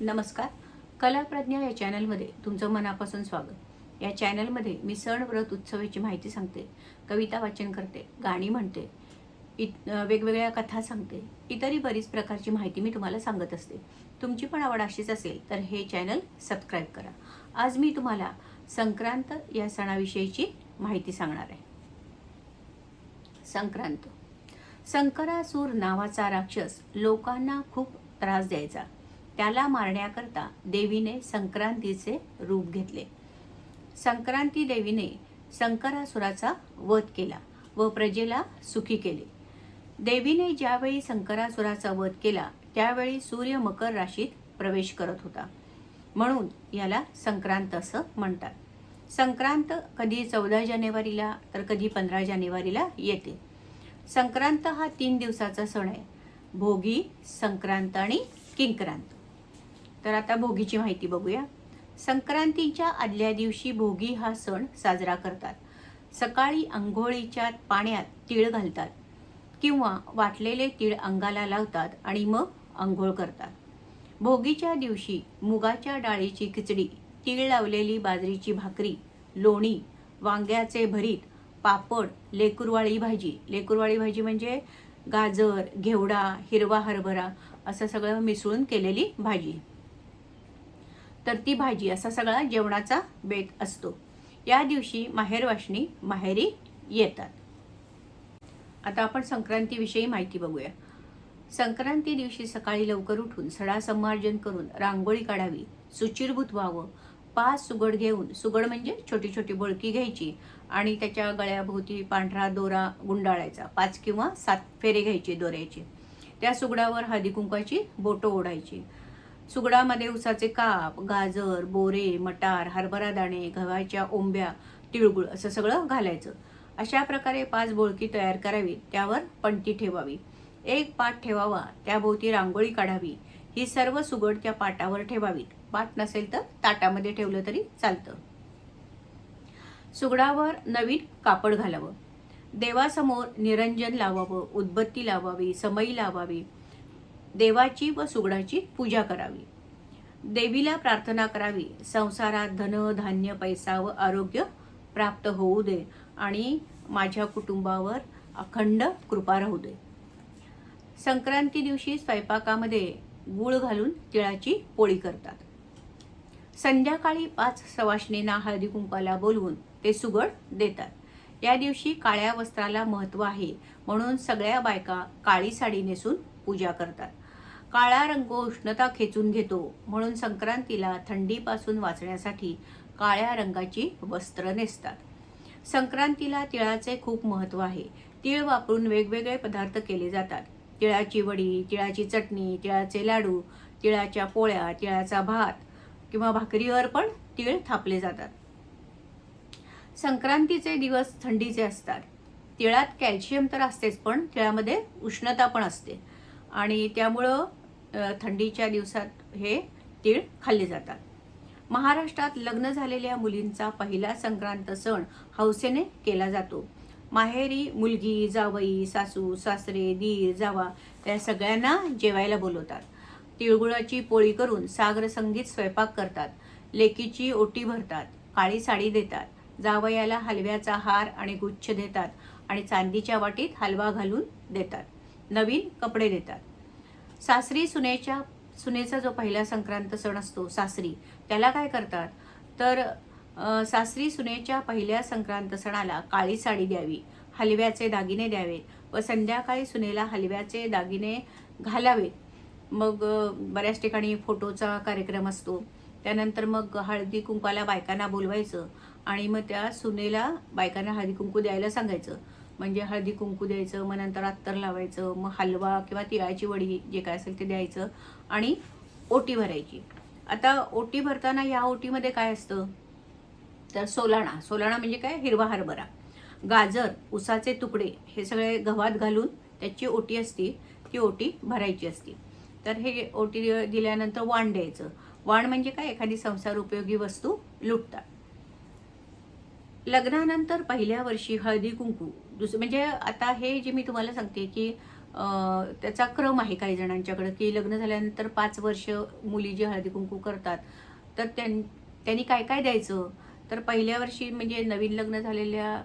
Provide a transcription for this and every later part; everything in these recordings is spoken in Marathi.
नमस्कार. कलाप्रज्ञा या चॅनलमध्ये तुमचं मनापासून स्वागत. या चॅनलमध्ये मी सण व्रत उत्सवाची माहिती सांगते कविता वाचन करते गाणी म्हणते इत वेगवेगळ्या कथा सांगते इतरही बरीच प्रकारची माहिती मी तुम्हाला सांगत असते. तुमची पण आवड अशीच असेल तर हे चॅनल सबस्क्राईब करा. आज मी तुम्हाला संक्रांत या सणाविषयीची माहिती सांगणार आहे. संक्रांत. संकरासूर नावाचा राक्षस लोकांना खूप त्रास द्यायचा. त्याला मारण्याकरता देवीने संक्रांतीचे रूप घेतले. संक्रांती देवीने संकरासुराचा वध केला व प्रजेला सुखी केले. देवीने ज्यावेळी संकरासुराचा वध केला त्यावेळी सूर्य मकर राशीत प्रवेश करत होता. म्हणून याला संक्रांत असं म्हणतात. संक्रांत कधी चौदा जानेवारीला तर कधी पंधरा जानेवारीला येते. संक्रांत हा तीन दिवसाचा सण आहे. भोगी संक्रांत आणि किंक्रांत. तर आता भोगीची माहिती बघूया. संक्रांतीच्या आदल्या दिवशी भोगी हा सण साजरा करतात. सकाळी आंघोळीच्या पाण्यात तीळ घालतात किंवा वाटलेले तीळ अंगाला लावतात आणि मग आंघोळ करतात. भोगीच्या दिवशी मुगाच्या डाळीची खिचडी तीळ लावलेली बाजरीची भाकरी लोणी वांग्याचे भरीत पापड लेकुरवाळी भाजी. लेकुरवाळी भाजी म्हणजे गाजर घेवडा हिरवा हरभरा असं सगळं मिसळून केलेली भाजी. तर ती भाजी असा सगळा जेवणाचा बेत असतो. या दिवशी माहेरवाशणी माहेरी येतात. आता आपण संक्रांतीविषयी माहिती बघूया. संक्रांती दिवशी सकाळी लवकर उठून सडा संमार्जन करून रांगोळी काढावी सुचिरभूत व्हावं पाच सुगड घेऊन सुगड म्हणजे छोटी छोटी बोळकी घ्यायची आणि त्याच्या गळ्याभोवती पांढरा दोरा गुंडाळायचा पाच किंवा सात फेरे घ्यायचे दोऱ्याचे. त्या सुगडावर हळदी कुंकाची बोटं ओढायची. सुगडामध्ये उसाचे काप गाजर बोरे मटार हरभरा दाणे गव्हाच्या ओंब्या तिळगुळ असं सगळं घालायचं. अशा प्रकारे पाच बोळकी तयार करावी त्यावर पणती ठेवावी. एक पाट ठेवावा त्याभोवती रांगोळी काढावी. ही सर्व सुगड त्या पाटावर ठेवावीत. पाट नसेल तर ताटामध्ये ठेवलं तरी चालतं. सुगडावर नवीन कापड घालावं. देवासमोर निरंजन लावावं उदबत्ती लावावी समई लावावी. देवाची व सुगडाची पूजा करावी. देवीला प्रार्थना करावी. संसारात धन धान्य पैसा व आरोग्य प्राप्त होऊ दे आणि माझ्या कुटुंबावर अखंड कृपा राहू दे. संक्रांती दिवशी स्वयंपाकामध्ये गूळ घालून तिळाची पोळी करतात. संध्याकाळी पाच सवाशणींना हळदी कुंकाला बोलवून ते सुगड देतात. या दिवशी काळ्या वस्त्राला महत्त्व आहे म्हणून सगळ्या बायका काळी साडी नेसून पूजा करतात. काळा रंग उष्णता खेचून घेतो म्हणून संक्रांतीला थंडीपासून वाचण्यासाठी काळ्या रंगाची वस्त्र नेसतात. संक्रांतीला तिळाचे खूप महत्त्व आहे. तिळ वापरून वेगवेगळे पदार्थ केले जातात. तिळाची वडी तिळाची चटणी तिळाचे लाडू तिळाच्या पोळ्या तिळाचा भात किंवा भाकरीवर पण तिळ थापले जातात. संक्रांतीचे दिवस थंडीचे असतात. तिळात कॅल्शियम तर असतेच पण तिळामध्ये उष्णता पण असते. आणि त्यामुळं थंडीच्या दिवसात हे तीळ खाल्ले जातात. महाराष्ट्रात लग्न झालेल्या मुलींचा पहिला संक्रांत सण हौसेने केला जातो. माहेरी मुलगी जावई सासू सासरे दीर जावा त्या सगळ्यांना जेवायला बोलवतात. तिळगुळाची पोळी करून सागर संगीत स्वयंपाक करतात. लेकीची ओटी भरतात काळी साडी देतात. जावयाला हलव्याचा हार आणि गुच्छ देतात आणि चांदीच्या वाटीत हलवा घालून देतात. नवीन कपडे देतात. सासरी सुनेच्या सुनेचा जो पहिला संक्रांत सण असतो सासरी त्याला काय करतात? तर सासरी सुनेच्या पहिल्या संक्रांत सणाला काळी साडी द्यावी हलव्याचे दागिने द्यावेत व संध्याकाळी सुनेला हलव्याचे दागिने घालावेत मग बऱ्याच ठिकाणी फोटोचा कार्यक्रम असतो. त्यानंतर मग हळदी कुंकाला बायकांना बोलवायचं आणि मग त्या सुनेला बायकांना हळदी कुंकू द्यायला सांगायचं. म्हणजे हळदी कुंकू द्यायचं मग नंतर अत्तर लावायचं मग हलवा किंवा तिळाची वडी जे काय असेल ते द्यायचं आणि ओटी भरायची. आता ओटी भरताना या ओटीमध्ये काय असतं? तर सोलाणा. सोलाणा म्हणजे काय? हिरवा हरभरा. गाजर उसाचे तुकडे हे सगळे गव्हात घालून त्याची ओटी असती ती ओटी भरायची असती. तर हे ओटी दिल्यानंतर वाण द्यायचं. वाण म्हणजे काय? एखादी संसार उपयोगी वस्तू लुटतात. लग्नानंतर पहिल्या वर्षी हळदी कुंकू. दुस म्हणजे आता हे जे मी तुम्हाला सांगते की त्याचा क्रम आहे काही जणांच्याकडं की लग्न झाल्यानंतर पाच वर्ष मुली जी हळदी कुंकू करतात तर त्यां त्यांनी काय काय द्यायचं? तर पहिल्या वर्षी म्हणजे नवीन लग्न झालेल्या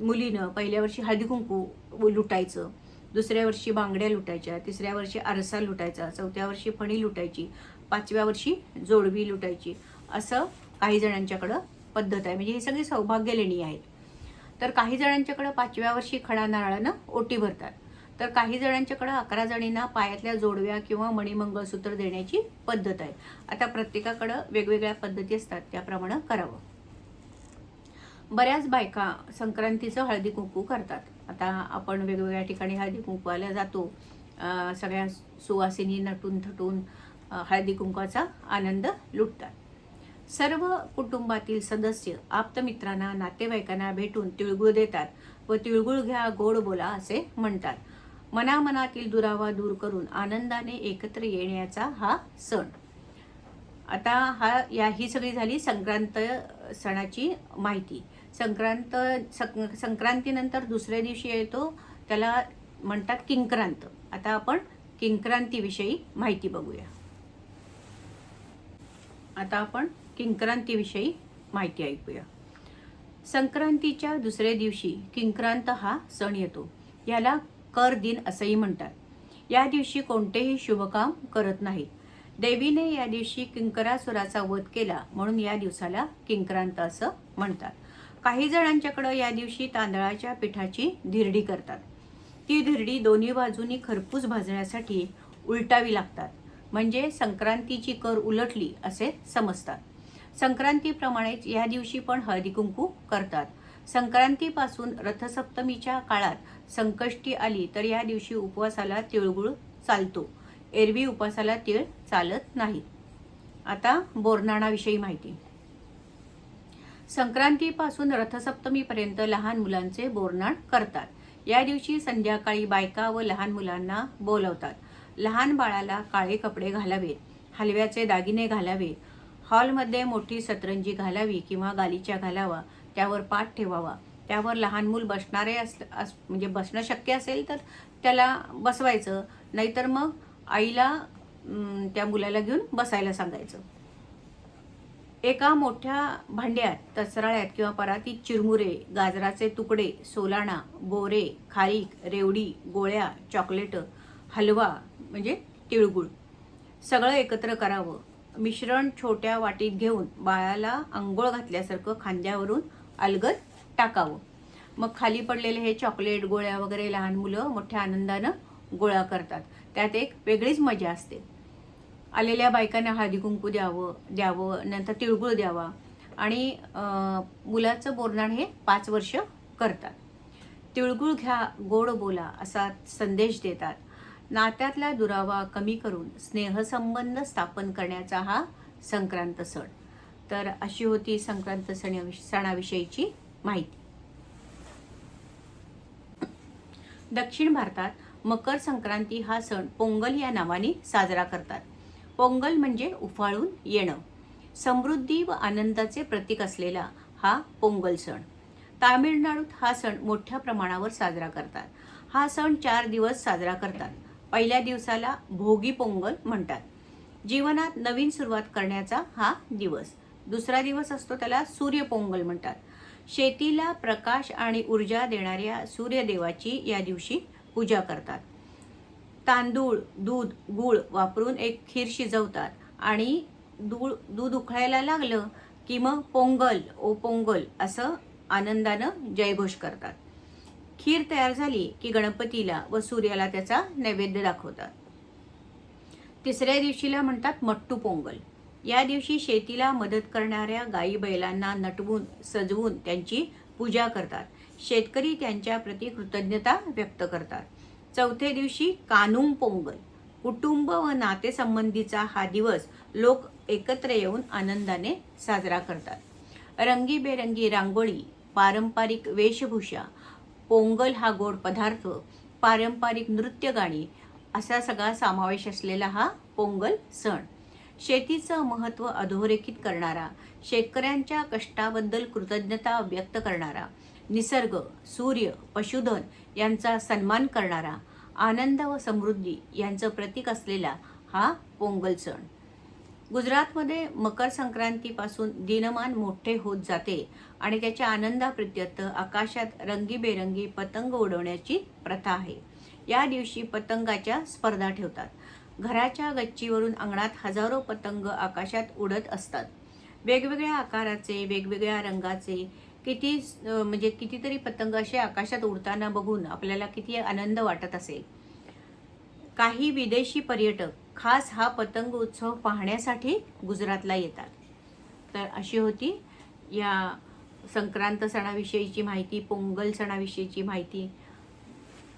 मुलीनं पहिल्या वर्षी हळदी कुंकू लुटायचं दुसऱ्या वर्षी बांगड्या लुटायच्या तिसऱ्या वर्षी आरसा लुटायचा चौथ्या वर्षी फणी लुटायची पाचव्या वर्षी जोडवी लुटायची असं काही जणांच्याकडं पद्धत आहे. म्हणजे ही सगळी सौभाग्यलेणी आहेत. तर काही जणांच्याकडं पाचव्या वर्षी खडा नारळानं ओटी भरतात. तर काही जणांच्याकडं अकरा जणींना पायातल्या जोडव्या किंवा मणिमंगळसूत्र देण्याची पद्धत आहे. आता प्रत्येकाकडं वेगवेगळ्या पद्धती असतात त्याप्रमाणे करावं. बऱ्याच बायका संक्रांतीचं हळदी कुंकू करतात. आता आपण वेगवेगळ्या ठिकाणी हळदी कुंकवाला जातो. सगळ्या सुवासिनी नटून थटून हळदी कुंकवाचा आनंद लुटतात. सर्व कुटुंबातील सदस्य आप्तमित्रांना नातेवाईकांना भेटून तिळगुळ देतात व तिळगुळ घ्या गोड बोला असे म्हणतात. मनामनातील दुरावा दूर करून आनंदाने एकत्र येण्याचा हा सण. आता हा या ही सगळी झाली संक्रांत सणाची माहिती. संक्रांत सं- संक्रांतीनंतर दुसऱ्या दिवशी येतो त्याला म्हणतात किंक्रांत. आता आपण किंक्रांतीविषयी माहिती बघूया. आता आपण किंक्रांतीविषयी माहिती ऐकूया. संक्रांतीच्या दुसऱ्या दिवशी किंक्रांत हा सण येतो. याला कर दिन असंही म्हणतात. या दिवशी कोणतेही शुभकाम करत नाहीत. देवीने या दिवशी किंकरासुराचा वध केला म्हणून या दिवसाला किंक्रांत असं म्हणतात. काही जणांच्याकडं या दिवशी तांदळाच्या पिठाची धिरडी करतात. ती धिरडी दोन्ही बाजूनी खरपूस भाजण्यासाठी उलटावी लागतात. म्हणजे संक्रांतीची कर उलटली असे समजतात. संक्रांतीप्रमाणेच या दिवशी पण हळदी कुंकू करतात. संक्रांतीपासून रथसप्तमीच्या काळात संकष्टी आली तर या दिवशी उपवासाला तिळगुळ चालतो. एरवी उपवासाला तीळ चालत नाही. आता बोरनाणाविषयी माहिती. संक्रांतीपासून रथसप्तमीपर्यंत लहान मुलांचे बोरनाण करतात. या दिवशी संध्याकाळी बायका व लहान मुलांना बोलवतात. लहान बाळाला काळे कपडे घालावेत हलव्याचे दागिने घालावे हॉलमध्ये मोठी सतरंजी घालावी किंवा गालीच्या घालावा त्यावर पाठ ठेवावा. त्यावर लहान मूल बसणारे अस अस- म्हणजे बसणं शक्य असेल तर त्याला बसवायचं. नाहीतर मग आईला त्या मुलाला घेऊन बसायला सांगायचं. एका मोठ्या भांड्यात तसराळ्यात किंवा परातीत चिरमुरे गाजराचे तुकडे सोलाणा बोरे खारीक रेवडी गोळ्या चॉकलेट हलवा म्हणजे तिळगुळ. सगळं एकत्र करावं. मिश्रण छोट्या वाटीत घेऊन बाळाला आंघोळ घातल्यासारखं खांद्यावरून अलगद टाकावं. मग खाली पडलेले हे चॉकलेट गोळ्या वगैरे लहान मुलं मोठ्या आनंदानं गोळा करतात. त्यात एक वेगळीच मजा असते. आलेल्या बायकांना हळदी कुंकू द्यावं द्यावं नंतर तिळगुळ द्यावा आणि मुलाचं बोरनाण हे पाच वर्ष करतात. तिळगुळ घ्या गोड बोला असा संदेश देतात. नात्यातला दुरावा कमी करून स्नेहसंबंध स्थापन करण्याचा हा संक्रांत सण. तर अशी होती संक्रांत सण सणाविषयीची माहिती. दक्षिण भारतात मकर संक्रांती हा सण पोंगल या नावाने साजरा करतात. पोंगल म्हणजे उफाळून येणं. समृद्धी व आनंदाचे प्रतीक असलेला हा पोंगल सण. तामिळनाडूत हा सण मोठ्या प्रमाणावर साजरा करतात. हा सण चार दिवस साजरा करतात. पहिल्या दिवसाला भोगी पोंगल म्हणतात. जीवनात नवीन सुरुवात करण्याचा हा दिवस. दुसरा दिवस असतो त्याला सूर्यपोंगल म्हणतात. शेतीला प्रकाश आणि ऊर्जा देणाऱ्या सूर्यदेवाची या दिवशी पूजा करतात. तांदूळ दूध गूळ वापरून एक खीर शिजवतात आणि दूळ दूध उखळायला लागलं की मग पोंगल ओ पोंगल असं आनंदानं जयघोष करतात. खीर तयार झाली की गणपतीला व सूर्याला त्याचा नैवेद्य दाखवतात. तिसऱ्या दिवशीला म्हणतात मट्टू पोंगल. या दिवशी शेतीला मदत करणाऱ्या गाई बैलांना नटवून सजवून त्यांची पूजा करतात. शेतकरी त्यांच्या प्रती कृतज्ञता व्यक्त करतात. चौथ्या दिवशी कानुम पोंगल. कुटुंब व नातेसंबंधीचा हा दिवस लोक एकत्र येऊन आनंदाने साजरा करतात. रंगीबेरंगी रांगोळी पारंपरिक वेशभूषा पोंगल हा गोड पदार्थ पारंपरिक नृत्य गाणी असा सगळा समावेश असलेला हा पोंगल सण. शेतीचं महत्त्व अधोरेखित करणारा शेतकऱ्यांच्या कष्टाबद्दल कृतज्ञता व्यक्त करणारा निसर्ग सूर्य पशुधन यांचा सन्मान करणारा आनंद व समृद्धी यांचं प्रतीक असलेला हा पोंगल सण. गुजरातमध्ये मकर संक्रांतीपासून दिनमान मोठे होत जाते आणि त्याच्या आनंदाप्रित्यर्थ आकाशात रंगीबेरंगी पतंग उडवण्याची प्रथा आहे. या दिवशी पतंगाच्या स्पर्धा ठेवतात. घराच्या गच्चीवरून अंगणात हजारो पतंग आकाशात उडत असतात. वेगवेगळ्या आकाराचे वेगवेगळ्या रंगाचे किती म्हणजे कितीतरी पतंग असे आकाशात उडताना बघून आपल्याला किती आनंद वाटत असेल. काही विदेशी पर्यटक खास हा पतंग उत्सव पाहण्यासाठी गुजरातला येतात. तर अशी होती या संक्रांत सणाविषयीची माहिती पोंगल सणाविषयीची माहिती.